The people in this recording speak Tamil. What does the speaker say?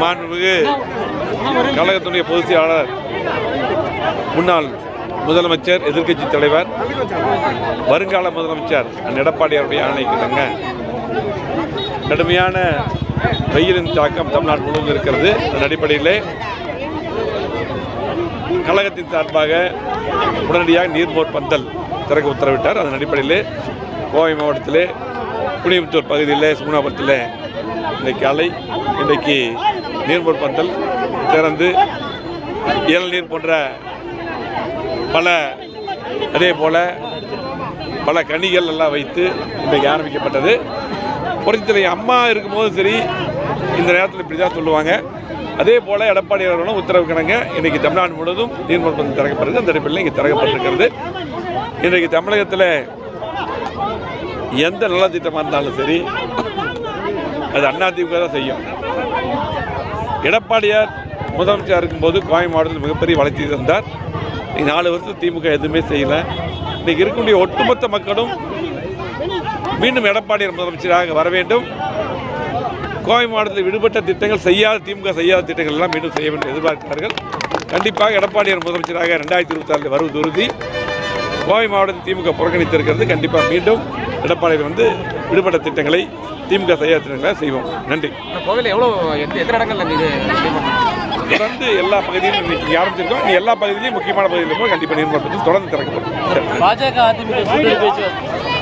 மாண்புமிகு கழகத்துடைய பொதுச் செயலாளர் முன்னாள் முதலமைச்சர் எதிர்க்கட்சி தலைவர் வருங்கால முதலமைச்சர் அண்ணன் எடப்பாடியாருடைய ஆணைக்கு கடுமையான வெயிலின் தாக்கம் தமிழ்நாடு முழுவதும் இருக்கிறது. அதன் அடிப்படையிலே கழகத்தின் சார்பாக உடனடியாக நீர்மோர் பந்தல் திறக்க உத்தரவிட்டார். அதன் அடிப்படையிலே கோவை மாவட்டத்திலே புனியமுத்தூர் பகுதியில் சுகுணாபுரத்தில் இன்றைக்கு அலை இன்றைக்கு நீர்மோர் பந்தல் திறந்து இளநீர் போன்ற பல அதே போல் பல கனிகள் எல்லாம் வைத்து இன்றைக்கு ஆரம்பிக்கப்பட்டது. புரட்சித்தலை அம்மா இருக்கும்போதும் சரி இந்த நேரத்தில் இப்படி தான் சொல்லுவாங்க. அதே போல் எடப்பாடி அவர்களும் உத்தரவு கிணங்க இன்றைக்கி தமிழ்நாடு முழுவதும் நீர்மோர் பந்தல் திறக்கப்படுது அந்த அடிப்படையில் இங்கே திறக்கப்பட்டிருக்கிறது. இன்றைக்கு தமிழகத்தில் எந்த நலத்திட்டமாக இருந்தாலும் சரி அது அதிமுக தான் செய்யும். எடப்பாடியார் முதலமைச்சர் இருக்கும்போது கோவை மாவட்டத்தில் மிகப்பெரிய வளர்ச்சி தந்தார் இன்னைக்கு நாலு வருஷம் திமுக எதுவுமே செய்யலை. இன்னைக்கு இருக்கக்கூடிய ஒட்டுமொத்த மக்களும் மீண்டும் எடப்பாடியார் முதலமைச்சராக வர வேண்டும். கோவை மாவட்டத்தில் விடுபட்ட திட்டங்கள் செய்யாத திமுக செய்யாத திட்டங்கள் எல்லாம் மீண்டும் செய்ய வேண்டும் எதிர்பார்க்கிறார்கள். கண்டிப்பாக எடப்பாடியார் முதலமைச்சராக ரெண்டாயிரத்தி இருபத்தாறில் வருவது உறுதி. கோவை மாவட்டத்தில் திமுக புறக்கணித்திருக்கிறது. கண்டிப்பாக மீண்டும் எடப்பாடியில் வந்து விடுபட்ட திட்டங்களை திமுக செய்யாத திட்டங்களை செய்வோம். நன்றி. இந்த கோவிலில் எவ்வளோ எத்த- எத்தனை இது தொடர்ந்து எல்லா பகுதியிலும் இன்னைக்கு ஆரம்பிச்சிருக்கோம். இனி எல்லா பகுதியிலையும் முக்கியமான பகுதியிலும் கண்டிப்பாக நீர்மட்டத்தில் தொடர்ந்து திறக்கப்படும். பாஜக அதிமுக